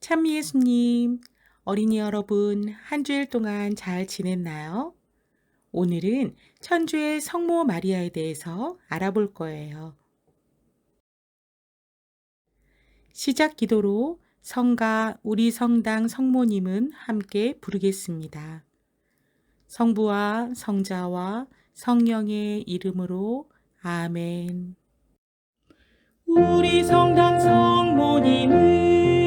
참 예수님, 어린이 여러분, 한 주일 동안 잘 지냈나요? 오늘은 천주의 성모 마리아에 대해서 알아볼 거예요. 시작 기도로 성가 우리 성당 성모님은 함께 부르겠습니다. 성부와 성자와 성령의 이름으로 아멘. 우리 성당 성모님은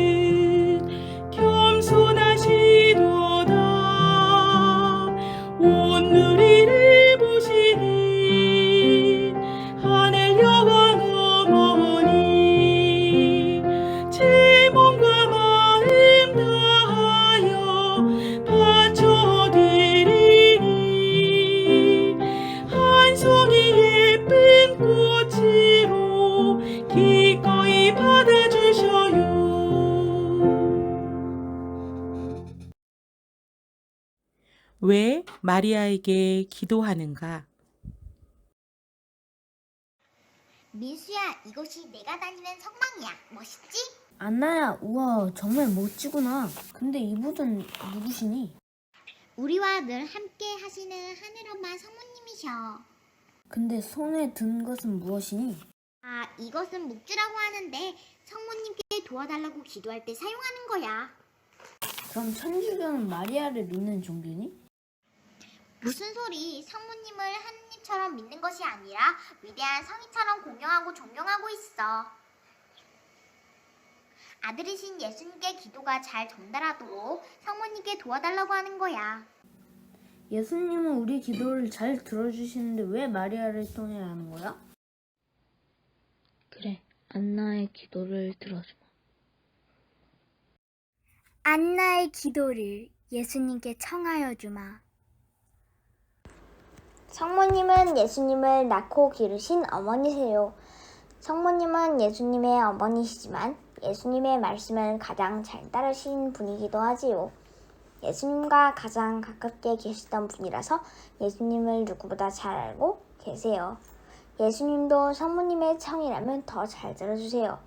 마리아에게 기도하는가? 민수야, 이곳이 내가 다니는 성당이야. 멋있지? 안나야, 우와, 정말 멋지구나. 근데 이분은 누구시니? 우리와 늘 함께 하시는 하늘엄마 성모님이셔. 근데 손에 든 것은 무엇이니? 아, 이것은 묵주라고 하는데 성모님께 도와달라고 기도할 때 사용하는 거야. 그럼 천주교는 마리아를 믿는 종교니? 무슨 소리? 성모님을 하느님처럼 믿는 것이 아니라 위대한 성인처럼 공경하고 존경하고 있어. 아들이신 예수님께 기도가 잘 전달하도록 성모님께 도와달라고 하는 거야. 예수님은 우리 기도를 잘 들어주시는데 왜 마리아를 통해야 하는 거야? 그래, 안나의 기도를 들어주마. 안나의 기도를 예수님께 청하여 주마. 성모님은 예수님을 낳고 기르신 어머니세요. 성모님은 예수님의 어머니시지만 예수님의 말씀을 가장 잘 따르신 분이기도 하지요. 예수님과 가장 가깝게 계시던 분이라서 예수님을 누구보다 잘 알고 계세요. 예수님도 성모님의 청이라면 더 잘 들어주세요.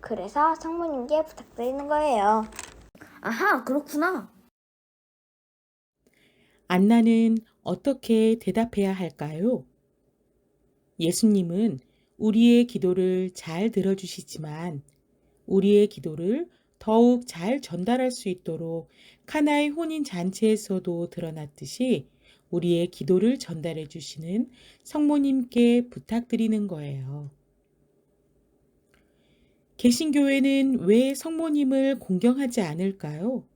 그래서 성모님께 부탁드리는 거예요. 아하, 그렇구나. 안나는 어떻게 대답해야 할까요? 예수님은 우리의 기도를 잘 들어주시지만 우리의 기도를 더욱 잘 전달할 수 있도록 카나의 혼인 잔치에서도 드러났듯이 우리의 기도를 전달해 주시는 성모님께 부탁드리는 거예요. 개신교회는 왜 성모님을 공경하지 않을까요?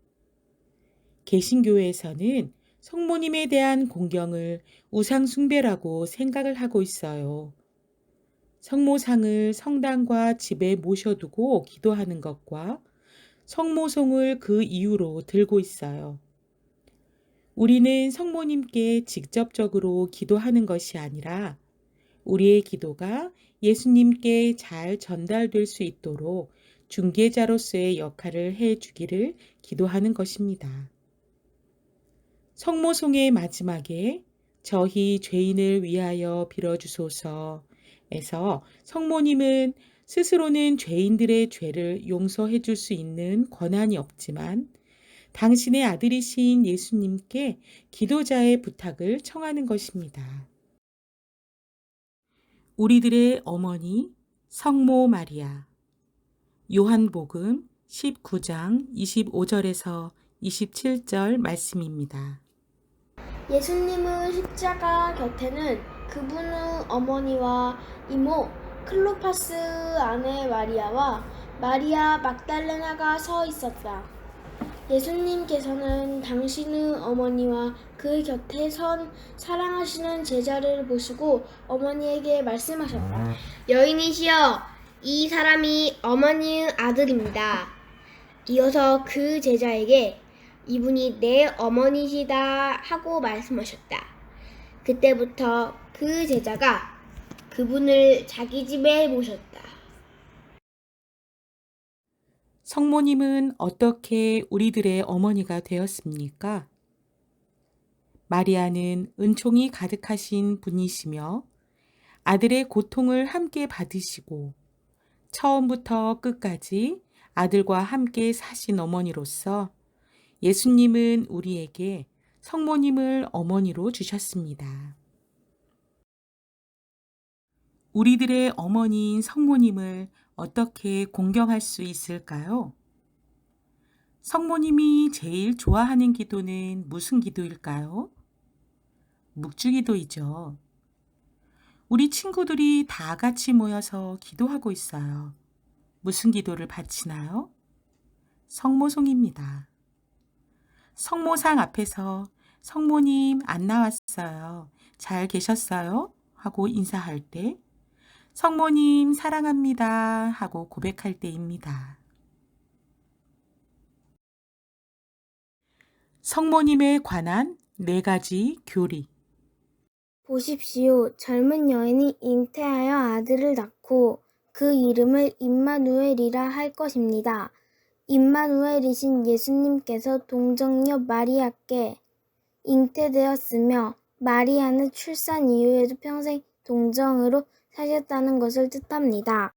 개신교회에서는 성모님에 대한 공경을 우상숭배라고 생각을 하고 있어요. 성모상을 성당과 집에 모셔두고 기도하는 것과 성모송을 그 이유로 들고 있어요. 우리는 성모님께 직접적으로 기도하는 것이 아니라 우리의 기도가 예수님께 잘 전달될 수 있도록 중개자로서의 역할을 해 주기를 기도하는 것입니다. 성모송의 마지막에 저희 죄인을 위하여 빌어주소서에서 성모님은 스스로는 죄인들의 죄를 용서해 줄 수 있는 권한이 없지만 당신의 아들이신 예수님께 기도자의 부탁을 청하는 것입니다. 우리들의 어머니 성모 마리아 요한복음 19장 25절에서 27절 말씀입니다. 예수님은 십자가 곁에는 그분의 어머니와 이모 클로파스 아내 마리아와 마리아 막달레나가 서 있었다. 예수님께서는 당신의 어머니와 그 곁에 선 사랑하시는 제자를 보시고 어머니에게 말씀하셨다. 여인이시여, 이 사람이 어머니의 아들입니다. 이어서 그 제자에게 이분이 내 어머니시다 하고 말씀하셨다. 그때부터 그 제자가 그분을 자기 집에 모셨다. 성모님은 어떻게 우리들의 어머니가 되었습니까? 마리아는 은총이 가득하신 분이시며 아들의 고통을 함께 받으시고 처음부터 끝까지 아들과 함께 사신 어머니로서 예수님은 우리에게 성모님을 어머니로 주셨습니다. 우리들의 어머니인 성모님을 어떻게 공경할 수 있을까요? 성모님이 제일 좋아하는 기도는 무슨 기도일까요? 묵주기도이죠. 우리 친구들이 다 같이 모여서 기도하고 있어요. 무슨 기도를 바치나요? 성모송입니다. 성모상 앞에서 성모님 안 나왔어요. 잘 계셨어요? 하고 인사할 때 성모님 사랑합니다 하고 고백할 때입니다. 성모님에 관한 네 가지 교리. 보십시오. 젊은 여인이 잉태하여 아들을 낳고 그 이름을 임마누엘이라 할 것입니다. 임마누엘이신 예수님께서 동정녀 마리아께 잉태되었으며 마리아는 출산 이후에도 평생 동정으로 사셨다는 것을 뜻합니다.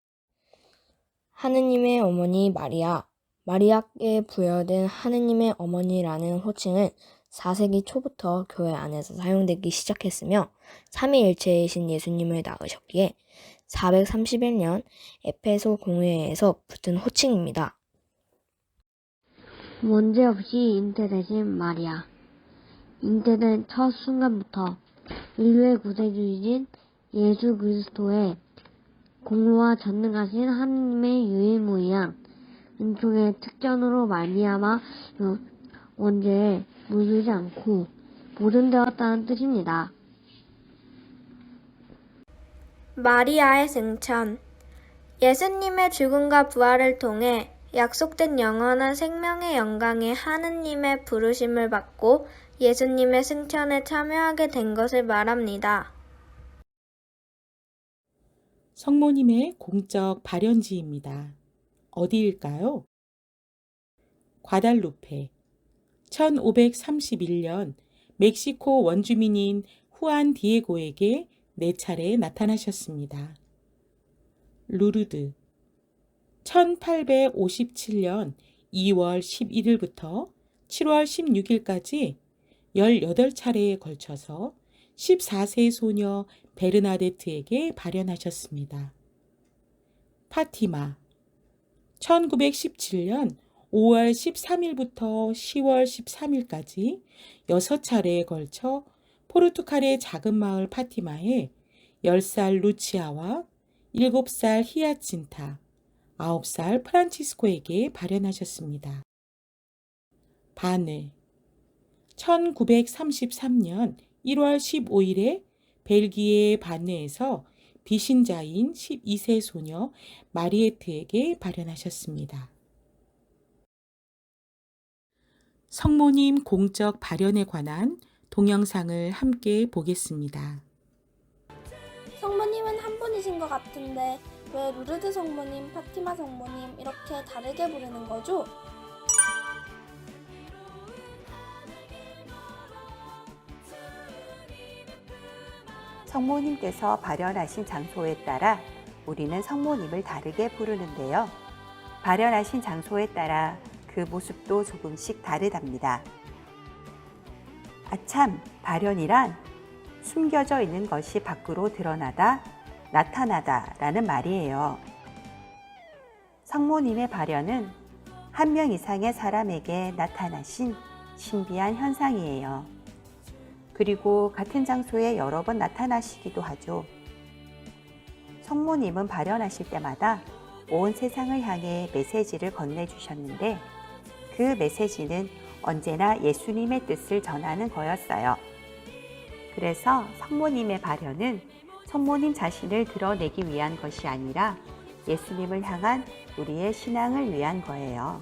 하느님의 어머니 마리아, 마리아께 부여된 하느님의 어머니라는 호칭은 4세기 초부터 교회 안에서 사용되기 시작했으며 삼위일체이신 예수님을 낳으셨기에 431년 에페소 공회에서 붙은 호칭입니다. 문제 없이 잉태되신 마리아. 잉태된 첫 순간부터 인류의 구세주이신 예수 그리스도의 공로와 전능하신 하나님의 유일무이한 은총의 특전으로 말미암아 원죄에 물들지 않고 보존되었다는 뜻입니다. 마리아의 승천 예수님의 죽음과 부활을 통해 약속된 영원한 생명의 영광에 하느님의 부르심을 받고 예수님의 승천에 참여하게 된 것을 말합니다. 성모님의 공적 발현지입니다. 어디일까요? 과달루페. 1531년 멕시코 원주민인 후안 디에고에게 네 차례 나타나셨습니다. 루르드. 1857년 2월 11일부터 7월 16일까지 18차례에 걸쳐서 14세 소녀 베르나데트에게 발현하셨습니다. 파티마 1917년 5월 13일부터 10월 13일까지 6차례에 걸쳐 포르투갈의 작은 마을 파티마에 10살 루치아와 7살 히아친타, 9살 프란치스코에게 발현하셨습니다. 바늘 1933년 1월 15일에 벨기에 바느에서 비신자인 12세 소녀 마리에트에게 발현하셨습니다. 성모님 공적 발현에 관한 동영상을 함께 보겠습니다. 성모님은 한 분이신 것 같은데 왜 루르드 성모님, 파티마 성모님 이렇게 다르게 부르는 거죠? 성모님께서 발현하신 장소에 따라 우리는 성모님을 다르게 부르는데요. 발현하신 장소에 따라 그 모습도 조금씩 다르답니다. 아참, 발현이란 숨겨져 있는 것이 밖으로 드러나다, 나타나다 라는 말이에요. 성모님의 발현은 한 명 이상의 사람에게 나타나신 신비한 현상이에요. 그리고 같은 장소에 여러 번 나타나시기도 하죠. 성모님은 발현하실 때마다 온 세상을 향해 메시지를 건네주셨는데 그 메시지는 언제나 예수님의 뜻을 전하는 거였어요. 그래서 성모님의 발현은 성모님 자신을 드러내기 위한 것이 아니라 예수님을 향한 우리의 신앙을 위한 거예요.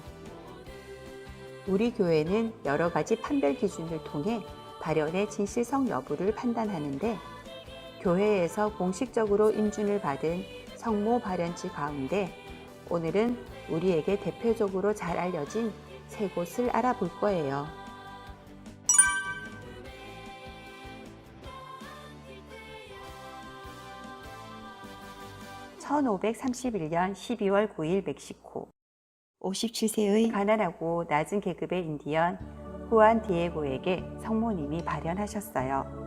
우리 교회는 여러 가지 판별 기준을 통해 발현의 진실성 여부를 판단하는데 교회에서 공식적으로 인준을 받은 성모 발현지 가운데 오늘은 우리에게 대표적으로 잘 알려진 세 곳을 알아볼 거예요. (1531년 12월 9일) 멕시코 57세의 가난하고 낮은 계급의 인디언 후안 디에고에게 성모님이 발현하셨어요.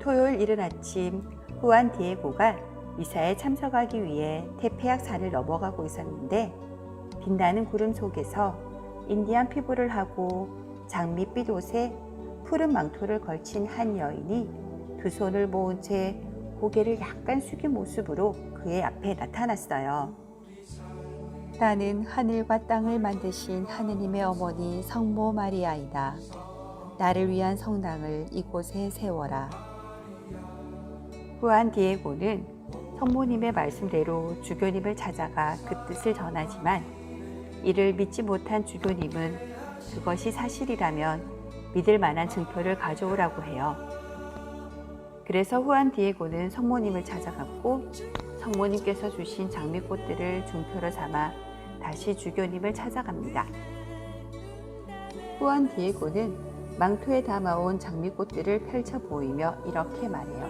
토요일 이른 아침 후안 디에고가 미사에 참석하기 위해 테페약 산을 넘어가고 있었는데 빛나는 구름 속에서 인디안 피부를 하고 장밋빛 옷에 푸른 망토를 걸친 한 여인이 두 손을 모은 채 고개를 약간 숙인 모습으로 그의 앞에 나타났어요. 나는 하늘과 땅을 만드신 하느님의 어머니 성모 마리아이다. 나를 위한 성당을 이곳에 세워라. 후안 디에고는 성모님의 말씀대로 주교님을 찾아가 그 뜻을 전하지만 이를 믿지 못한 주교님은 그것이 사실이라면 믿을 만한 증표를 가져오라고 해요. 그래서 후안 디에고는 성모님을 찾아갔고 성모님께서 주신 장미꽃들을 증표로 삼아 다시 주교님을 찾아갑니다. 후안 디에고는 망토에 담아온 장미꽃들을 펼쳐 보이며 이렇게 말해요.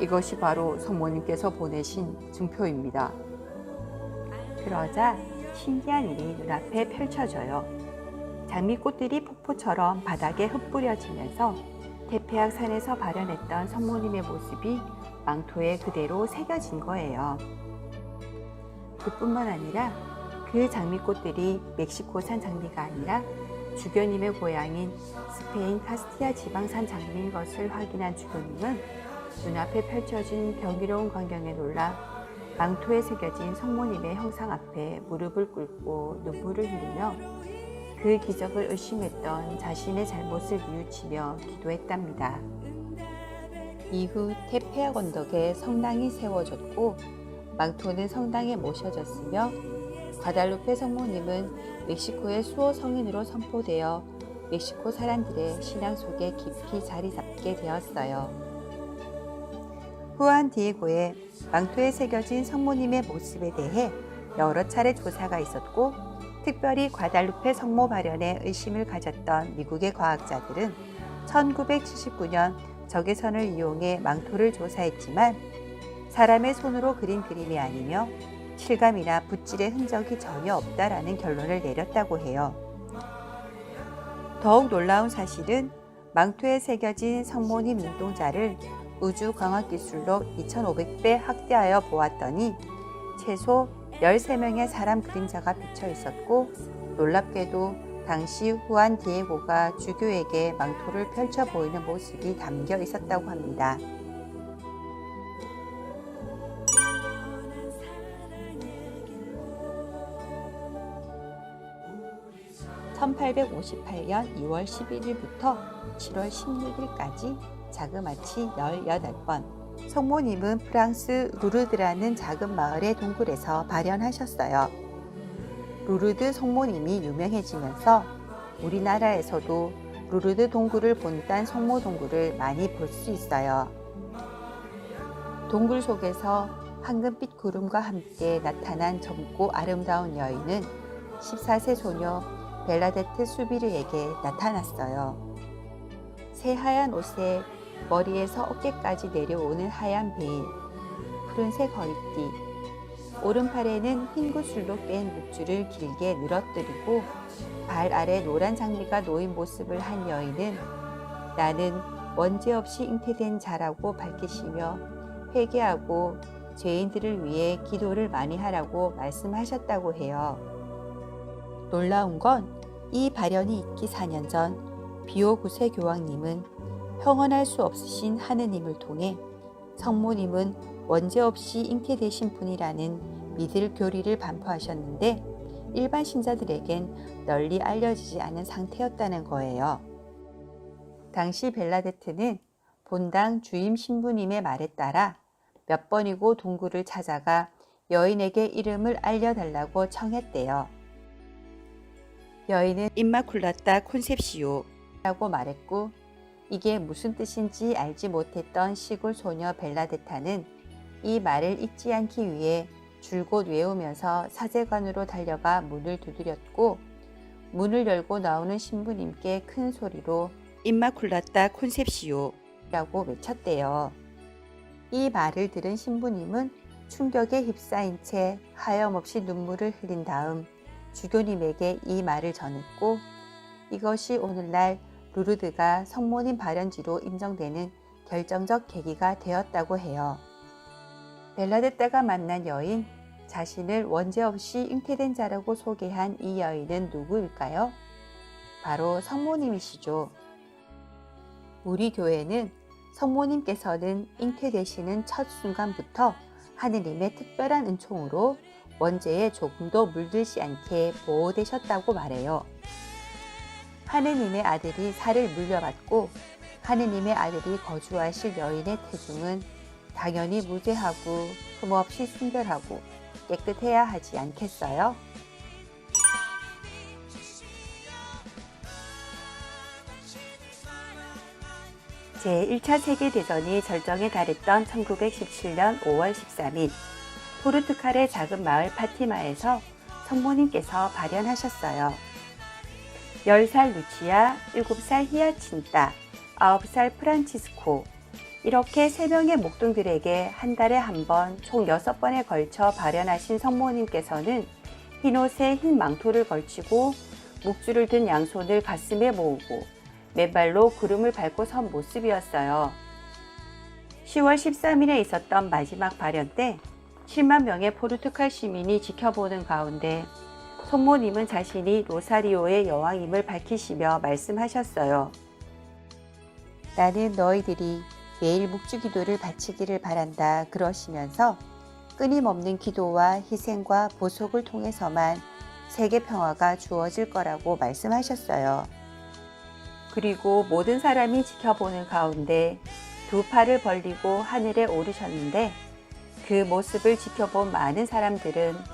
이것이 바로 성모님께서 보내신 증표입니다. 그러자 신기한 일이 눈앞에 펼쳐져요. 장미꽃들이 폭포처럼 바닥에 흩뿌려지면서 태페악 산에서 발현했던 성모님의 모습이 망토에 그대로 새겨진 거예요. 그뿐만 아니라 그 장미꽃들이 멕시코산 장미가 아니라 주교님의 고향인 스페인 카스티아 지방산 장미인 것을 확인한 주교님은 눈앞에 펼쳐진 경이로운 광경에 놀라 망토에 새겨진 성모님의 형상 앞에 무릎을 꿇고 눈물을 흘리며 그 기적을 의심했던 자신의 잘못을 뉘우치며 기도했답니다. 이후 테페악 언덕에 성당이 세워졌고 망토는 성당에 모셔졌으며 과달루페 성모님은 멕시코의 수호 성인으로 선포되어 멕시코 사람들의 신앙 속에 깊이 자리 잡게 되었어요. 후안 디에고의 망토에 새겨진 성모님의 모습에 대해 여러 차례 조사가 있었고 특별히 과달루페 성모 발현에 의심을 가졌던 미국의 과학자들은 1979년 적외선을 이용해 망토를 조사했지만 사람의 손으로 그린 그림이 아니며 실감이나 붓질의 흔적이 전혀 없다라는 결론을 내렸다고 해요. 더욱 놀라운 사실은 망토에 새겨진 성모님 눈동자를 우주 광학 기술로 2500배 확대하여 보았더니 최소 13명의 사람 그림자가 비쳐 있었고 놀랍게도 당시 후안 디에고가 주교에게 망토를 펼쳐 보이는 모습이 담겨 있었다고 합니다. (1858년 2월 11일부터 7월 16일까지) 자그마치 18번. 성모님은 프랑스 루르드라는 작은 마을의 동굴에서 발현하셨어요. 루르드 성모님이 유명해지면서 우리나라에서도 루르드 동굴을 본딴 성모 동굴을 많이 볼 수 있어요. 동굴 속에서 황금빛 구름과 함께 나타난 젊고 아름다운 여인은 14세 소녀 벨라데트 수비르에게 나타났어요. 새하얀 옷에 머리에서 어깨까지 내려오는 하얀 베일, 푸른색 허리띠, 오른팔에는 흰 구슬로 뺀 목줄을 길게 늘어뜨리고 발 아래 노란 장미가 놓인 모습을 한 여인은 나는 원죄 없이 잉태된 자라고 밝히시며 회개하고 죄인들을 위해 기도를 많이 하라고 말씀하셨다고 해요. 놀라운 건 이 발현이 있기 4년 전 비오 구세 교황님은 형언할 수 없으신 하느님을 통해 성모님은 원죄 없이 잉태되신 분이라는 믿을 교리를 반포하셨는데 일반 신자들에겐 널리 알려지지 않은 상태였다는 거예요. 당시 벨라데트는 본당 주임 신부님의 말에 따라 몇 번이고 동굴을 찾아가 여인에게 이름을 알려달라고 청했대요. 여인은 임마쿨라타 콘셉시오 라고 말했고 이게 무슨 뜻인지 알지 못했던 시골 소녀 벨라데타는 이 말을 잊지 않기 위해 줄곧 외우면서 사제관으로 달려가 문을 두드렸고 문을 열고 나오는 신부님께 큰 소리로 임마쿨라타 콘셉시오 라고 외쳤대요. 이 말을 들은 신부님은 충격에 휩싸인 채 하염없이 눈물을 흘린 다음 주교님에게 이 말을 전했고 이것이 오늘날 루르드가 성모님 발현지로 인정되는 결정적 계기가 되었다고 해요. 벨라데따가 만난 여인, 자신을 원죄 없이 잉태된 자라고 소개한 이 여인은 누구일까요? 바로 성모님이시죠. 우리 교회는 성모님께서는 잉태되시는 첫 순간부터 하느님의 특별한 은총으로 원죄에 조금도 물들지 않게 보호되셨다고 말해요. 하느님의 아들이 살을 물려받고 하느님의 아들이 거주하실 여인의 태중은 당연히 무죄하고 흠없이 순결하고 깨끗해야 하지 않겠어요? 제1차 세계대전이 절정에 달했던 1917년 5월 13일 포르투갈의 작은 마을 파티마에서 성모님께서 발현하셨어요. 10살 루치아, 7살 히아친타, 9살 프란치스코 이렇게 3명의 목동들에게 한 달에 한 번 총 6번에 걸쳐 발현하신 성모님께서는 흰옷에 흰 망토를 걸치고 묵주를 든 양손을 가슴에 모으고 맨발로 구름을 밟고 선 모습이었어요. 10월 13일에 있었던 마지막 발현 때 10만 명의 포르투갈 시민이 지켜보는 가운데 성모님은 자신이 로사리오의 여왕임을 밝히시며 말씀하셨어요. 나는 너희들이 매일 묵주 기도를 바치기를 바란다 그러시면서 끊임없는 기도와 희생과 보속을 통해서만 세계 평화가 주어질 거라고 말씀하셨어요. 그리고 모든 사람이 지켜보는 가운데 두 팔을 벌리고 하늘에 오르셨는데 그 모습을 지켜본 많은 사람들은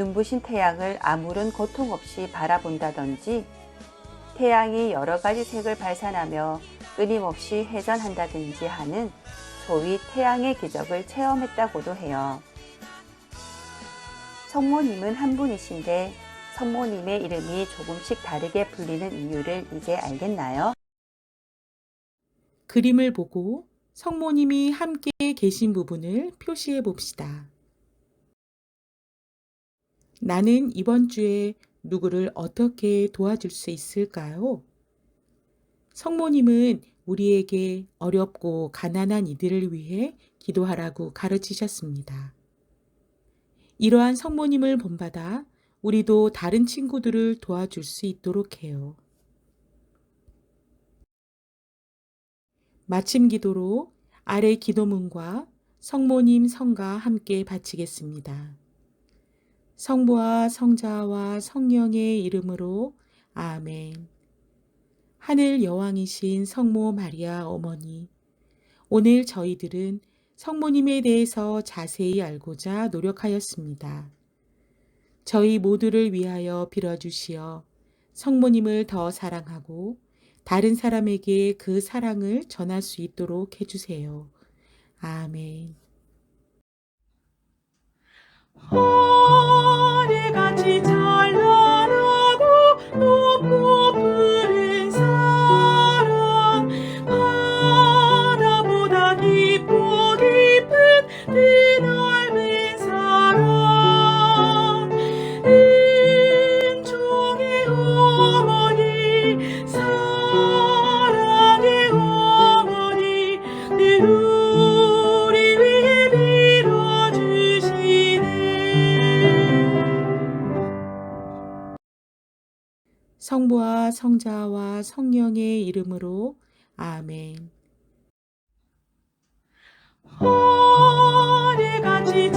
눈부신 태양을 아무런 고통 없이 바라본다든지 태양이 여러 가지 색을 발산하며 끊임없이 회전한다든지 하는 소위 태양의 기적을 체험했다고도 해요. 성모님은 한 분이신데 성모님의 이름이 조금씩 다르게 불리는 이유를 이제 알겠나요? 그림을 보고 성모님이 함께 계신 부분을 표시해 봅시다. 나는 이번 주에 누구를 어떻게 도와줄 수 있을까요? 성모님은 우리에게 어렵고 가난한 이들을 위해 기도하라고 가르치셨습니다. 이러한 성모님을 본받아 우리도 다른 친구들을 도와줄 수 있도록 해요. 마침 기도로 아래 기도문과 성모님 성가 함께 바치겠습니다. 성부와 성자와 성령의 이름으로 아멘. 하늘 여왕이신 성모 마리아 어머니, 오늘 저희들은 성모님에 대해서 자세히 알고자 노력하였습니다. 저희 모두를 위하여 빌어주시어 성모님을 더 사랑하고 다른 사람에게 그 사랑을 전할 수 있도록 해주세요. 아멘. 아멘. 허리 가지